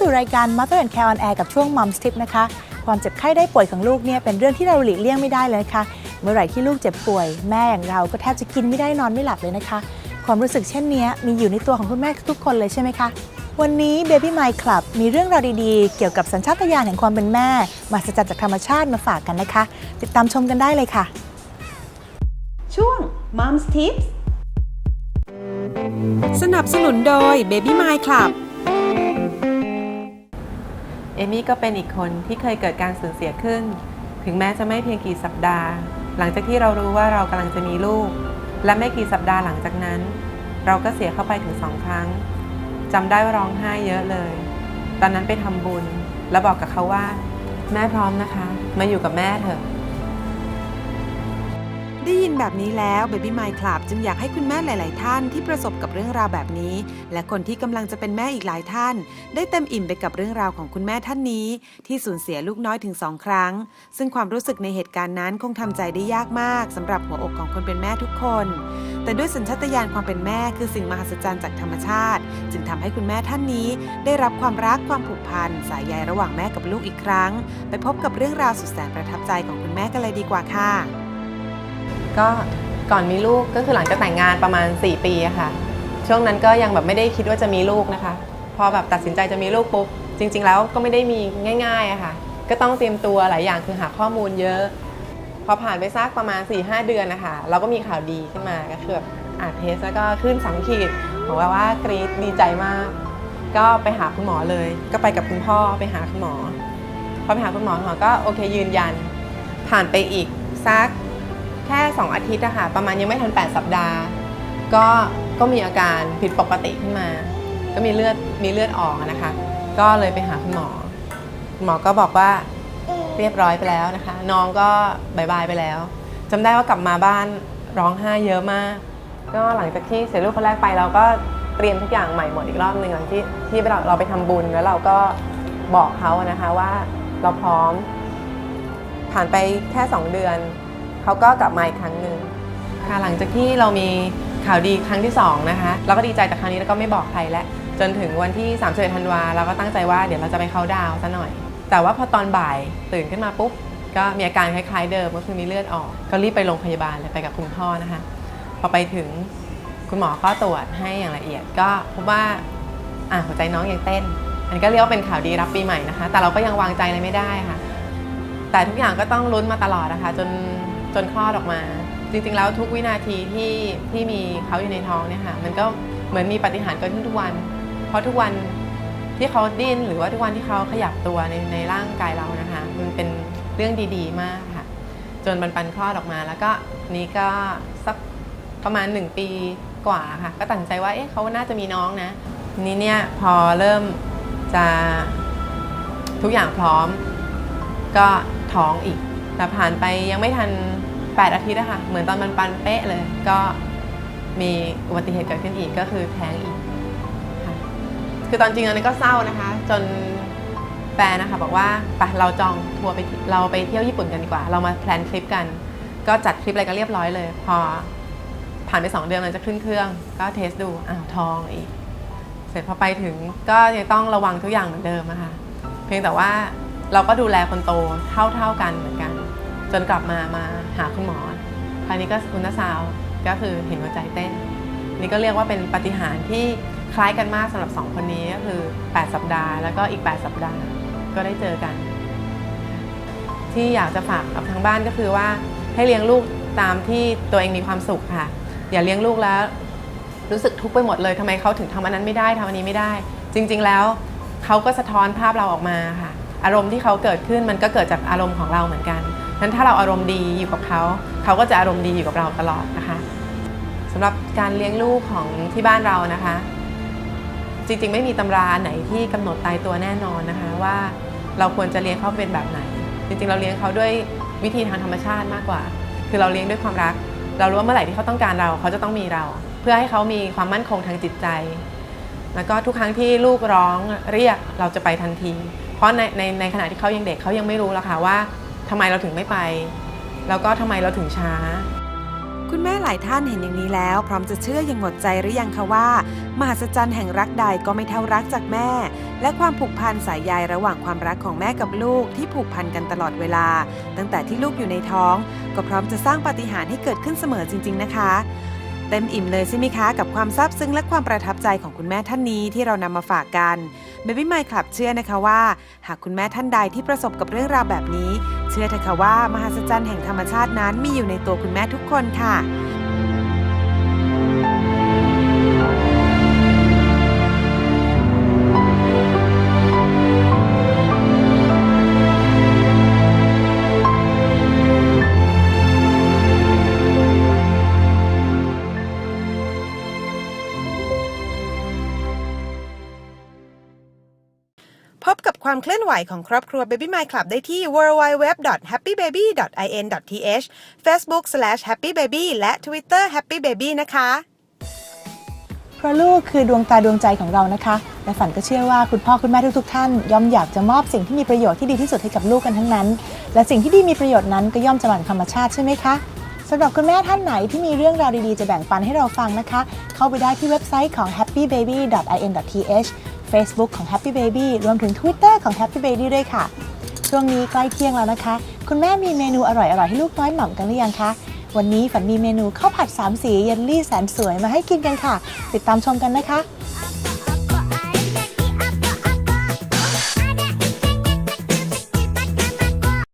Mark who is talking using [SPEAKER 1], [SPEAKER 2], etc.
[SPEAKER 1] สู่รายการ Mother and Care on Air กับช่วง Mom Tip นะคะ ความเจ็บไข้ได้ป่วยของลูกเนี่ยเป็นเรื่องที่เราหลีกเลี่ยงไม่ได้เลยค่ะ เมื่อไหร่ที่ลูกเจ็บป่วย แม่อย่างเราก็แทบจะกินไม่ได้นอนไม่หลับเลยนะคะ ความรู้สึกเช่นเนี้ยมีอยู่ในตัวของคุณแม่ทุกๆคนเลยใช่ไหมคะ วันนี้ Baby My Club มีเรื่องราวดีๆ เกี่ยวกับสัญชาตญาณแห่งความเป็นแม่ มาสจัดจากธรรมชาติมาฝากกันนะคะ ติดตามชมกันได้เลยค่ะ
[SPEAKER 2] ช่วง Mom's Tips
[SPEAKER 3] สนับสนุนโดย Baby My Club
[SPEAKER 4] เอมี่ก็เป็นอีกคนที่เคยเกิดการสูญเสียขึ้น ถึงแม้จะไม่เพียงกี่สัปดาห์ หลังจากที่เรารู้ว่าเรากำลังจะมีลูก และไม่กี่สัปดาห์หลังจากนั้น เราก็เสียเข้าไปถึงสองครั้งจำได้ว่าร้องไห้เยอะเลย ตอนนั้นไปทำบุญ แล้วบอกกับเขาว่า แม่พร้อมนะคะ มาอยู่กับแม่เถอะ
[SPEAKER 3] ได้ยินแบบนี้แล้ว Baby My Club จึงอยากให้คุณแม่หลาย ๆ ท่านที่ประสบกับเรื่องราวแบบนี้ และคนที่กำลังจะเป็นแม่อีกหลายท่าน ได้เต็มอิ่มไปกับเรื่องราวของคุณแม่ท่านนี้ ที่สูญเสียลูกน้อยถึงสองครั้ง ซึ่งความรู้สึกในเหตุการณ์นั้นคงทำใจได้ยากมากสำหรับหัวอกของคนเป็นแม่ทุกคน แต่ด้วยสัญชาตญาณความเป็นแม่คือสิ่งมหัศจรรย์จากธรรมชาติ จึงทำให้คุณแม่ท่านนี้ ได้รับความรักความผูกพันสายใยระหว่างแม่กับลูกอีกครั้ง ไปพบกับเรื่องราวสุดแสนประทับใจของคุณแม่กันเลยดีกว่าค่ะ
[SPEAKER 4] ก็ก่อนมีลูกก็คือหลังจากแต่งงานประมาณ 4 ปีอะค่ะ ช่วงนั้นก็ยังแบบไม่ได้คิดว่าจะมีลูกนะคะ พอแบบตัดสินใจจะมีลูกปุ๊บจริง ๆ แล้วก็ไม่ได้มีง่ายๆอะค่ะ ก็ต้องเตรียมตัวหลายอย่างคือหาข้อมูลเยอะ พอผ่านไปสักประมาณ 4-5 เดือนนะคะเราก็มีข่าวดีขึ้นมาก็คือแบบอาเทสแล้วก็ขึ้นสองขีดบอกว่าว่ากรี๊ดดีใจมาก ก็ไปหาคุณหมอเลย ก็ไปกับคุณพ่อไปหาคุณหมอพอไปหาคุณหมอคุณหมอก็โอเคยืนยัน ผ่านไปอีกสัก แค่ 2 อาทิตย์อะค่ะ ประมาณยังไม่ทัน 8 สัปดาห์ ก็ก็มีอาการผิดปกติขึ้นมา ก็มีเลือดมีเลือดออกนะคะ ก็เลยไปหาคุณหมอหมอก็บอกว่าเรียบร้อยไปแล้วนะคะ น้องก็บายบายไปแล้วจำได้ว่ากลับมาบ้านร้องไห้เยอะมาก ก็หลังจากที่เสียลูกคนแรกไปเราก็เตรียมทุกอย่างใหม่หมดอีกรอบหนึ่งหลังที่ที่เราเราไปทำบุญแล้วเราก็บอกเขานะคะว่าเราพร้อม ผ่านไปแค่ 2 เดือน เขาก็กลับมาอีกครั้งหนึ่งค่ะหลังจากที่เรามีข่าวดีครั้งที่2นะคะเราก็ดีใจแต่ครั้งนี้เราก็ไม่บอกใครแล้วจนถึงวันที่3 1ธันวาเราก็ตั้งใจว่าเดี๋ยวเราจะไปเข้าดาวซะหน่อย แต่ว่าพอตอนบ่ายตื่นขึ้นมาปุ๊บก็มีอาการคล้ายๆเดิมก็คือมีเลือดออก ก็รีบไปโรงพยาบาลเลยไปกับคุณพ่อนะคะ พอไปถึงคุณหมอก็ตรวจให้อย่างละเอียด ก็พบว่าอะหัวใจน้องยังเต้น อันนก็เรียกว่าเป็นข่าวดีรับปีใหม่นะคะ แต่เราก็ยังวางใจอะไรไม่ได้ค่ะ แต่ทุกอย่างก็ต้องลุ้นมาตลอดนะคะ จน จนคลอดออกมา จริงๆแล้วทุกวินาทีที่ที่มีเขาอยู่ในท้องเนี่ยค่ะมันก็เหมือนมีปฏิหารเกิดขึ้นทุกวัน เพราะทุกวันที่เขาดิ้นหรือว่าทุกวันที่เขาขยับตัวในในร่างกายเรานะคะ มันเป็นเรื่องดีๆ มากค่ะ จนบรรปันคลอดออกมา แล้วก็นี้ก็สักประมาณ 1 ปีกว่าค่ะ ก็ตัดใจว่าเอ๊ะเขาน่าจะมีน้องนะนี้เนี่ยพอเริ่มจะทุกอย่างพร้อม ก็ท้องอีกแต่ผ่านไปยังไม่ทัน 8 อาทิตย์อะค่ะเหมือนตอนมันปันเป๊ะเลย ก็มีอุบัติเหตุเกิดขึ้นอีกก็คือแท้งอีกค่ะคือตอนจริงอันนั้ก็เศร้านะคะ จนแฟนนะคะบอกว่าไปเราจองทัวร์ไปเราไปเที่ยวญี่ปุ่นกันดีกว่า เรามาแพลนทริปกัน ก็จัดทริปอะไรกันเรียบร้อยเลย พอผ่านไป 2 เดือนมันจะขึ้นเครื่อง ก็เทสดูอ้าวทองอีก เสร็จพอไปถึงก็ยังต้องระวังทุกอย่างเหมือนเดิมอะคะเพียงแต่ว่าเราก็ดูแลคนโตเท่าๆกันเหมือนกัน จนกลับมามาหาคุณหมอ คราวนี้ก็อุลตราซาวก็คือเห็นหัวใจเต้น นี่ก็เรียกว่าเป็นปฏิหารที่คล้ายกันมากสำหรับ 2 คนนี้ก็คือ 8 สัปดาห์ แล้วก็อีก 8 สัปดาห์ก็ได้เจอกัน ที่อยากจะฝากกับทางบ้านก็คือว่าให้เลี้ยงลูกตามที่ตัวเองมีความสุขค่ะ อย่าเลี้ยงลูกแล้ว รู้สึกทุกข์ไปหมดเลยทำไมเขาถึงทำอันนั้นไม่ได้ทำอันนี้ไม่ได้ จริง ๆ แล้วเขาก็สะท้อนภาพเราออกมาค่ะ อารมณ์ที่เขาเกิดขึ้นมันก็เกิดจากอารมณ์ของเราเหมือนกัน นั้นถ้าเราอารมณ์ดีอยู่กับเขาเขาก็จะอารมณ์ดีอยู่กับเราตลอดนะคะสำหรับการเลี้ยงลูกของที่บ้านเรานะคะ จริงๆ ไม่มีตำราไหนที่กำหนดตายตัวแน่นอนนะคะว่าเราควรจะเลี้ยงเขาเป็นแบบไหน จริงๆ เราเลี้ยงเขาด้วยวิธีทางธรรมชาติมากกว่า คือเราเลี้ยงด้วยความรัก เรารู้ว่าเมื่อไหร่ที่เขาต้องการเราเขาจะต้องมีเรา เพื่อให้เขามีความมั่นคงทางจิตใจ แล้วก็ทุกครั้งที่ลูกร้องเรียกเราจะไปทันที เพราะในในในขณะที่เขายังเด็กเขายังไม่รู้หรอกค่ะว่า ทำไมเราถึงไม่ไป แล้วก็ทำไมเราถึงช้า
[SPEAKER 3] คุณแม่หลายท่านเห็นอย่างนี้แล้ว พร้อมจะเชื่ออย่างหมดใจหรือยังคะว่า มหัศจรรย์แห่งรักใดก็ไม่เท่ารักจากแม่ และความผูกพันสายใยระหว่างความรักของแม่กับลูกที่ผูกพันกันตลอดเวลา ตั้งแต่ที่ลูกอยู่ในท้อง ก็พร้อมจะสร้างปาฏิหาริย์ให้เกิดขึ้นเสมอจริง ๆ นะคะเต็มอิ่มเลยใช่ไหมคะ กับความซาบซึ้งและความประทับใจของคุณแม่ท่านนี้ที่เรานำมาฝากกัน Baby My Club เชื่อนะคะว่า หากคุณแม่ท่านใดที่ประสบกับเรื่องราวแบบนี้ เชื่อเถอะค่ะว่ามหัศจรรย์แห่งธรรมชาตินั้นมีอยู่ในตัวคุณแม่ทุกคนค่ะ พบกับความเคลื่อนไหวของครอบครัว Baby My Club ได้ที่ www.happybaby.in.th facebook/happybaby และ Twitter happybaby นะคะ
[SPEAKER 1] เพราะลูกคือดวงตาดวงใจของเรานะคะ และฝันก็เชื่อว่าคุณพ่อคุณแม่ทุกๆท่าน ย่อมอยากจะมอบสิ่งที่มีประโยชน์ที่ดีที่สุดให้กับลูกกันทั้งนั้น และสิ่งที่ดีมีประโยชน์นั้นก็ย่อมจะมาจากธรรมชาติใช่ไหมคะสำหรับคุณแม่ท่านไหนที่มีเรื่องราวดีๆ จะแบ่งปันให้เราฟังนะคะ เข้าไปได้ที่เว็บไซต์ของ happybaby.in.th Facebook ของ Happy Baby รวมถึง Twitter ของ Happy Baby ด้วยค่ะ ช่วงนี้ใกล้เที่ยงแล้วนะคะ คุณแม่มีเมนูอร่อยๆ ให้ลูกน้อยหม่ำกันหรือยังคะ วันนี้ฝันมีเมนูข้าวผัดสามสีเยลลี่แสนสวยมาให้กินกันค่ะ ติดตามชมกันนะคะ